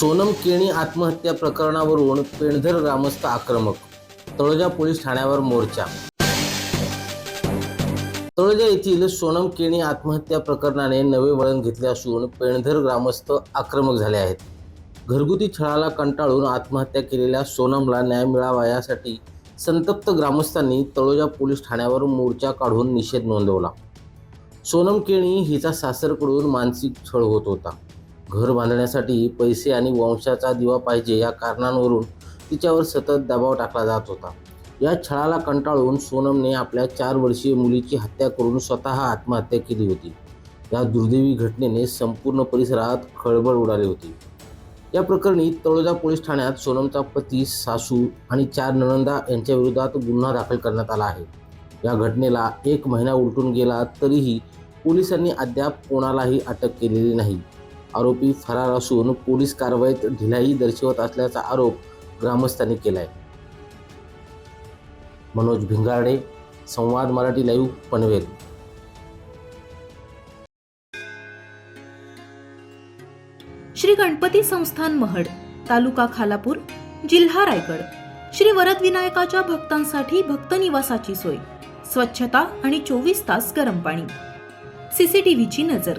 सोनम केणी आत्महत्या प्रकरणावरून पेणधर ग्रामस्थ आक्रमक. तळोजा पोलीस ठाण्यावर मोर्चा. तळोजा येथील सोनम केणी आत्महत्या प्रकरणाने नवे वळण घेतले असून पेणधर ग्रामस्थ आक्रमक झाले आहेत. घरगुती छळाला कंटाळून आत्महत्या केलेल्या सोनमला न्याय मिळावा यासाठी संतप्त ग्रामस्थांनी तळोजा पोलीस ठाण्यावर मोर्चा काढून निषेध नोंदवला. सोनम केणी हिचा सासरकडून मानसिक छळ होत होता. घर बांधण्यासाठी पैसे आणि वंशाचा दिवा पाहिजे या कारणांवरून तिच्यावर सतत दबाव टाकला जात होता. या छळाला कंटाळून सोनमने आपल्या चार वर्षीय मुलीची हत्या करून स्वतः आत्महत्या केली होती. या दुर्दैवी घटनेने संपूर्ण परिसरात खळबळ उडाली होती. या प्रकरणी तळोजा पोलीस ठाण्यात सोनमचा पती सासू आणि चार नणंदा यांच्या विरोधात गुन्हा दाखल करण्यात आला आहे. या घटनेला एक महिना उलटून गेला तरीही पोलिसांनी अद्याप कोणालाही अटक केलेली नाही. आरोपी फरार असून पोलीस कारवाईत ढिलाई दर्शवत असल्याचा आरोप ग्रामस्थांनी केलाय. मनोज भिंगारडे संवाद मराठी लाईव्ह पनवेल. श्री गणपती संस्थान महड तालुका खालापूर जिल्हा रायगड. श्री वरद विनायकाच्या भक्तांसाठी भक्त निवासाची सोय स्वच्छता आणि चोवीस तास गरम पाणी. सीसीटीव्हीची नजर.